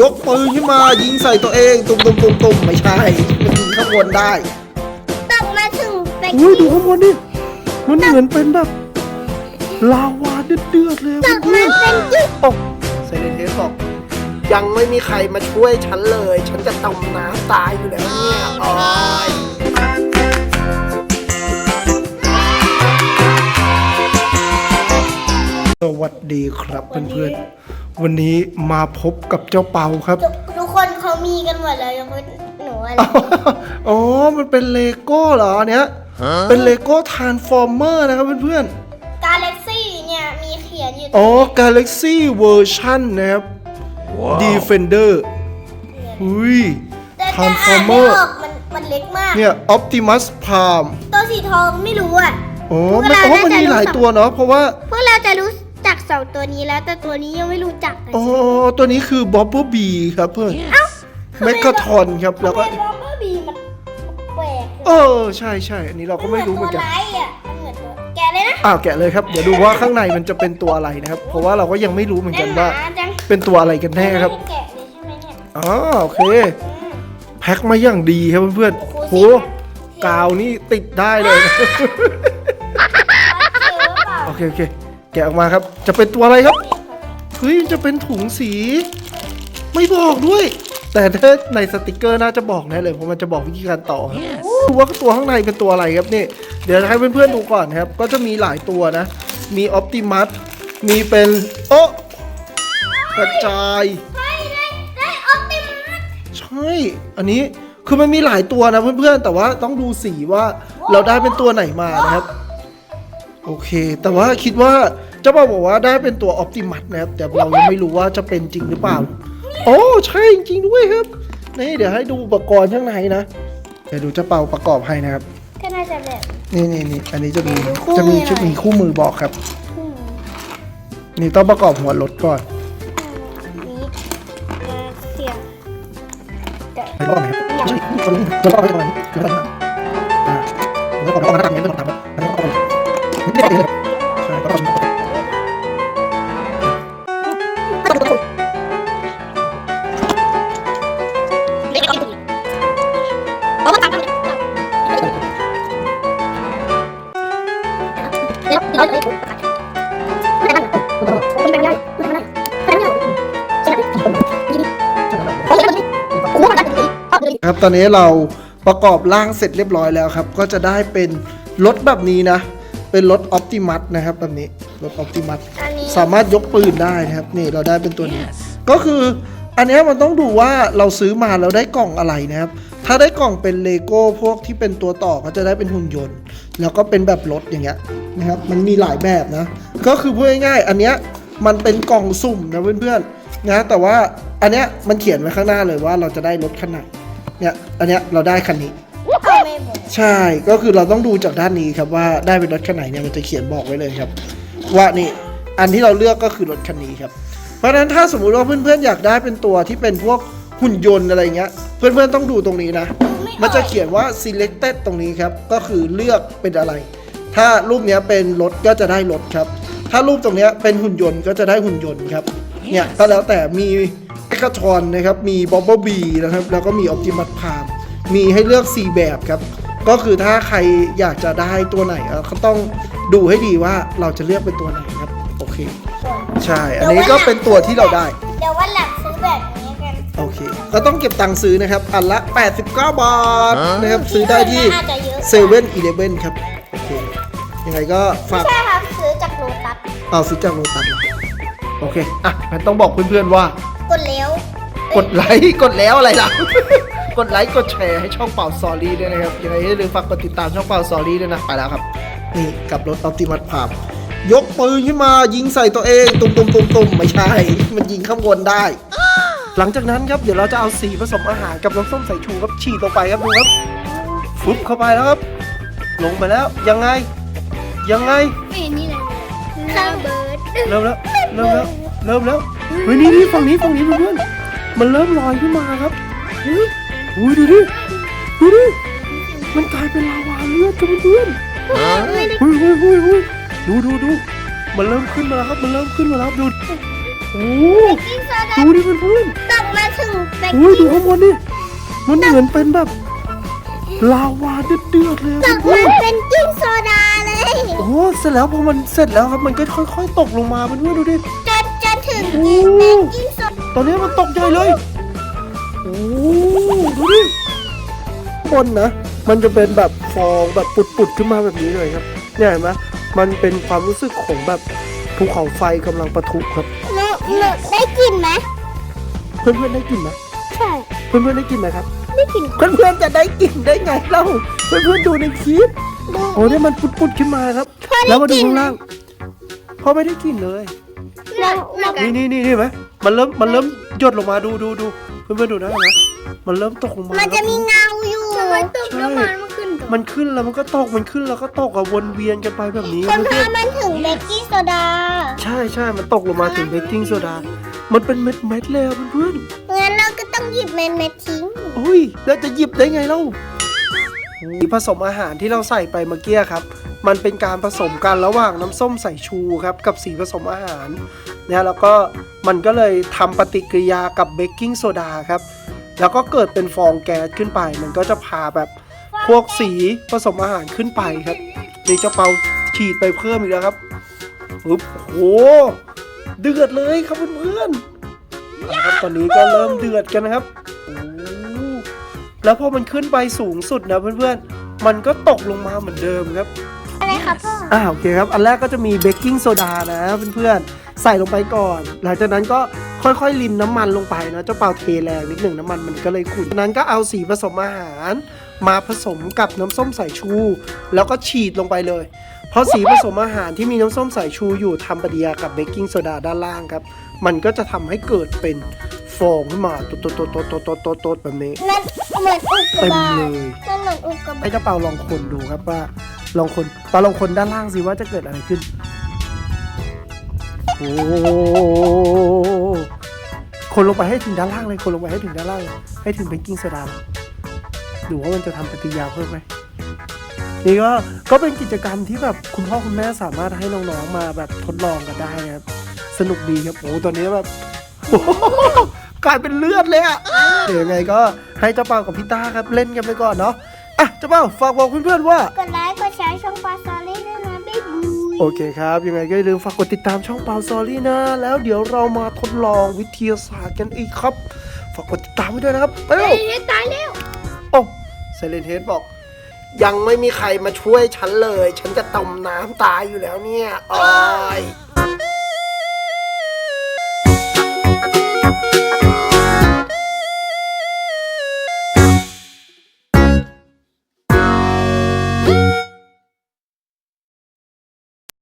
ยกปืนขึ้นมายิงใส่ตัวเอง ตุ่มตุ่มตุ่มตุ่มไม่ใช่มันยิงข้างบนได้ตกมาถึงไปอุ้ยดูข้างบนดิมันเหมือนเป็นแบบลาวาเดือดๆเลยตกเพื่มาอนเป็นจุดๆโอ้เซเลนเทสบอกยังไม่มีใครมาช่วยฉันเลย ฉันจะจมน้ำตายอยู่แล้วเนี่ยโอ้ยสวัสดีครับเพื่อนๆ วันนี้มาพบกับเจ้าเปาครับ ทุกทุกคนเขามีกันหมดเลยยกเว้นหนูอะไรอ๋อ มันเป็นเลโก้เหรออันเนี้ย เป็นเลโก้ทานฟอร์เมอร์นะครับเพื่อนกาแล็กซี่เนี่ยมีเขียนอยู่ๆอ๋อ Galaxy Version นะครับ Defender อุ้ย แต่แต่อ่านไม่ Transformer ออกมันมันเล็กมาก เนี่ย Optimus Prime ตัวสีทองไม่รู้อะ อ๋อพวกมันเราอ๋อมันน่าจะมีหลายรู้ตัวเนาะเพราะว่า พวกเราจะรู้ จักสองตัวนี้แล้ว แต่ตัวนี้ยังไม่รู้จักเลยอ๋อตัวนี้คือ b o b b l e Bee ครับเพื่อนเอ้าเมก a ทอนครับแล้วก็ทำไมบับเบิ้ลบีมันแปลกเออใช่ใช่อันนี้เราก็ไม่รู้เหมือนกันตัวไลท์อะมันเหมือนตัวแกะเลยนะอ้าวแกะเลยครับเดี๋ยวดูว่าข้างในมันจะเป็นตัวอะไรนะครับ เพราะว่าเราก็ยังไม่รู้เหมือนกันว่าหจังเป็นตัวอะไรกันแน่ครับไม่ได้แกะเลยใช่ไหมเนี่ยอ๋อโอเคอืมแพ็คมาอย่างดีครับเพื่อนโอ้ๆโหโหกาวนี่ติดได้เลยนะเจอหรือเปล่าโอเคโอเค แกะออกมาครับ จะเป็นตัวอะไรครับเฮ้ยมันจะเป็นถุงสี ไม่บอกด้วย แต่ถ้าในสติกเกอร์น่าจะบอกแน่เลยเพราะมันจะบอกวิธีการต่อครับดูว่าตัวข้างในเป็นตัวอะไรครับนี่เดี๋ยวให้เพื่อนๆดูก่อนครับ ก็จะมีหลายตัวนะ มีออ t ติมัสมีเป็นโอะกระจายเฮ้ยได้ได้ออปติมัสใช่ อันนี้คือมันมีหลายตัวนะเพื่อนๆ แต่ว่าต้องดูสีว่าเราได้เป็นตัวไหนมานะครับ โอเค แต่ว่าคิดว่าเจ้าบ่าวบอกว่าได้เป็นตัวออ t ติมัสนะครับ แต่เรายังไม่รู้ว่าจะเป็นจริงหรือเปล่า โอ้ใช่จริงๆด้วยครับ นี่เดี๋ยวให้ดูอุปกรณ์ข้างในนะ เดี๋ยวดูเจ้าเปาประกอบให้นะครับ ก็น่าจะแบบนี่นี่นี่อันนี้จะมีดูคู่จะมีมือหน่อยชุดมีคู่มือบอกครับ อืมนี่ต้องประกอบหัวรถก่อนอันนี้มาเสียบเดี๋ยวไปประกอบไหนครับใช่ตัวนี้จะประกอบให้ตรงนี้คือตรงนี้อ่าแล้วก็ประกอบหน้าต่างนี้ไม่ต้องทำแล้วอันนี้ประกอบนี่ไม่ได้เลย ตอนนี้เราประกอบร่างเสร็จเรียบร้อยแล้วครับ ก็จะได้เป็นรถแบบนี้นะ เป็นรถออ t ติมัสนะครับแบบนี้รถออ t ติมัสอันนี้สามารถยกปืนได้นะครับนี่เราได้เป็นตัวนี้ ก็คืออันเนี้ยมันต้องดูว่าเราซื้อมาแล้วได้กล่องอะไรนะครับ ถ้าได้กล่องเป็นเลโก้พวกที่เป็นตัวต่อก็จะได้เป็นหุ่นยนต์ แล้วก็เป็นแบบรถอย่างเงี้ยนะครับ มันมีหลายแบบนะ ก็คือพูดง่ายๆ อันเนี้ยมันเป็นกล่องสุ่มนะเพื่อนๆนะแต่ว่าอันเนี้ยมันเขียนไว้ข้างหน้าเลยว่าเราจะได้รถคันไหน เนี่ยอันเนี้ยเราได้คันนี้เอาไม่บอกใช่ก็คือเราต้องดูจากด้านนี้ครับว่าได้เป็นรถคันไหนเนี่ยมันจะเขียนบอกไว้เลยครับ ว่านี่อันที่เราเลือกก็คือรถคันนี้ครับ เพราะฉะนั้นถ้าสมมุติว่าเพื่อนๆอยากได้เป็นตัวที่เป็นพวกหุ่นยนต์อะไรเงี้ย เพื่อนๆต้องดูตรงนี้นะ มันจะเขียนว่า selected ตรงนี้ครับ ก็คือเลือกเป็นอะไร ถ้ารูปเนี้ยเป็นรถก็จะได้รถครับ ถ้ารูปตรงเนี้ยเป็นหุ่นยนต์ก็จะได้หุ่นยนต์ครับ เนี่ยก็แล้วแต่มี เอกทอนนะครับมีบ๊อบบี้บีนะครับแล้วก็มีออ t ติมัสพามมีให้เลือก 4 แบบครับ ก็คือถ้าใครอยากจะได้ตัวไหนเอ่อเขาต้องดูให้ดีว่าเราจะเลือกเป็นตัวไหนครับ โอเค ใช่ อันนี้ก็เป็นตัวที่เราได้ เดี๋ยววันหลังซื้อแบบนี้กัน โอเค ก็ต้องเก็บตังค์ซื้อนะครับ อันละ 89 บาทนะครับ ซื้อได้ที่อาจจะเยอะเซเว่นอีเลฟเว่นครับ โอเค ยังไงก็ฝากใช่ครับซื้อจากโลตัสเอาซื้อจากโลตัสเหรอโอเค อะงั้นต้องบอกเพื่อนๆว่า กดเลี้ยวกดไลค์กดแล้วอะไรล่ะ กดไลค์กดแชร์ให้ช่องเป่าซอรี่ด้วยนะครับยังไงอย่าลืมฝากกดติดตามช่องเป่าซอรี่ด้วยนะไปแล้วครับ นี่กับรถออ t ติมัสพามยกปืนขึ้นมายิงใส่ตัวเองตุ่มตุ่มตุ่มตุ่มไม่ใช่ มันยิงข้างบนได้ หลังจากนั้นครับเดี๋ยวเราจะเอาสีผสมอาหารกับน้ำส้มสายชูครับฉีดลงไปครับดูครับฟุบเข้าไปแล้วครับ ลงไปแล้วยังไง ยังไงไม่นี่เลยระเบิดเริ่มแล้วเริ่มแล้วเริ่มแล้ว เฮ้ยนี่นี่ฝั่งนี้ฝั่งนี้เพื่อนๆมันเริ่มลอยขึ้นมาครับเฮ้ยอุ้ยดูดิดูดิมันกลายเป็นลาวาเลือดครับเพื่อนๆเฮ้ยเฮ้ยเฮ้ยเฮ้ยเฮ้ยดูดูดูมันเริ่มขึ้นมาแล้วครับมันเริ่มขึ้นมาแล้วดูโอ้โหกินโซดาดูดิเพื่อนตกมากอุ้ยกิ้ดูงข้างบนดิมันเหมือนเป็นแบบลาวาเดือดๆเลยกับเพื่มัอนนเป็นกิ้งโซดาเลยๆโอ้เสร็จแล้วพอมันเสร็จแล้วครับมันก็ค่อย ๆ ตกลงมาเพื่อนๆดูดิจนจน ถึงโอ้เป็นกิ้งโซดาตอนนี้มันตกใหญ่เลยโอ้ดูดิบนนะ มันจะเป็นแบบฟองแบบปุดๆขึ้นมาแบบนี้เลยครับ เนี่ยเห็นไหมมันเป็นความรู้สึกของแบบภูเขาไฟกำลังปะทุครับ หนูหนูได้กลิ่นไหมเพื่อนๆได้กลิ่นไหมใช่เพื่อนๆได้กลิ่นไหมครับ ได้กลิ่นเพื่อนๆจะได้กลิ่นได้ไงเล่า เพื่อนๆดูในคลิป ดู โอ้เนี่ยมันปุดๆขึ้นมาครับพ่อได้แล้วมาดูกลิ่นข้างล่างพ่อไม่ได้กลิ่นเลย เราเรานี่นี่นี่เห็นไหมมันเริ่มมันเริ่มหยดลงมาดูดูดูเพื่อนๆดูนะเห็นไหมมันเริ่มตกลงมามันจะครับมีเงาอยู่ทำไมตกใช่แล้วมันมันขึ้นมันขึ้นแล้วมันก็ตกมันขึ้นแล้วก็ตกอะวนเวียนกันไปแบบนี้จนพเพื่ออนมันถึงเบกกิ้งโซดาๆใช่ใช่มันตกลงมาถึงเบกกิ้งโซดา มันเป็นเม็ดเม็ดๆเลยอะเพื่อนงั้นเราก็ต้องหยิบเม็ดเม็ดทิ้งๆโอ้ยแล้วจะหยิบได้ไงเล่าผสมอาหารที่เราใส่ไปเมื่อกี้ครับ มันเป็นการผสมกันระหว่างน้ำส้มสายชูครับกับสีผสมอาหารนี่ยแล้วก็มันก็เลยทำปฏิกิริยากับเบกกิ้งโซดาครับ แล้วก็เกิดเป็นฟองแก๊สขึ้นไป มันก็จะพาแบบพวกสีผสมอาหารขึ้นไปครับนี่จะเปาฉีดไปเพิ่มอีกแล้วครับปึ๊บโอ้โหเดือดเลยครับเพื่อนๆนะครับตอนนี้ก็เริ่มเดือดกันนะครับโอ้แล้วพอมันขึ้นไปสูงสุดนะเพื่อนๆมันก็ตกลงมาเหมือนเดิมครับ อะไรครับพ่อ อ่าโอเคครับ อันแรกก็จะมีเบกกิ้งโซดานะเพื่อนๆ ใส่ลงไปก่อน หลังจากนั้นก็ค่อยๆ รินน้ำมันลงไปนะ เจ้าเปาเทแรงนิดหนึ่งน้ำมันมันก็เลยขุ่นจากนั้นก็เอาสีผสมอาหาร มาผสมกับน้ำส้มสายชู แล้วก็ฉีดลงไปเลย เพราะสีผสมอาหารที่มีน้ำส้มสายชูอยู่ทำปฏิกิริยากับเบกกิ้งโซดาด้านล่างครับ มันก็จะทำให้เกิดเป็นฟองขึ้นมาโตๆๆๆๆๆๆแบบนี้ มันเหมือนอุกกาเต็มบาเลตยมันเหมือนอุกกาบาให้ตเจ้าเปาลองคนดูครับว่า ลองคนเปาลองคนด้านล่างสิว่าจะเกิดอะไรขึ้น โอ้คนลงไปให้ถึงด้านล่างเลย คนลงไปให้ถึงด้านล่างเลยให้ถึงเบกกิ้งโซดาดูว่ามันจะทำปฏิกิริยาเพิ่มไหมนี่ก็ก็เป็นกิจกรรมที่แบบคุณพ่อคุณแม่สามารถให้น้องๆมาแบบทดลองกันได้นะครับสนุกดีครับโอ้ตอนนี้แบบกลายเป็นเลือดเลยอะเดี๋ยวยังไงก็ให้เจ้าเป่ากับพี่ต้าครับเล่นกันไปก่อนเนาะอะเจ้าเป่าฝากบอกเพื่อนๆว่ากดไล ชร์ช่องปลาซอรี่ด้วยนะบ๊ายบายโอเคครับ ยังไงก็อย่าลืมฝากกดติดตามช่องเปาซอรี่นะ แล้วเดี๋ยวเรามาทดลองวิทยาศาสตร์กันอีกครับ ฝากกดติดตามไว้ด้วยนะครับไปเร็วเฮ้ยตายแล้วโอ้เซเลนเฮดบอก ยังไม่มีใครมาช่วยฉันเลย ฉันจะตมน้ำตายอยู่แล้วเนี่ยอ้อย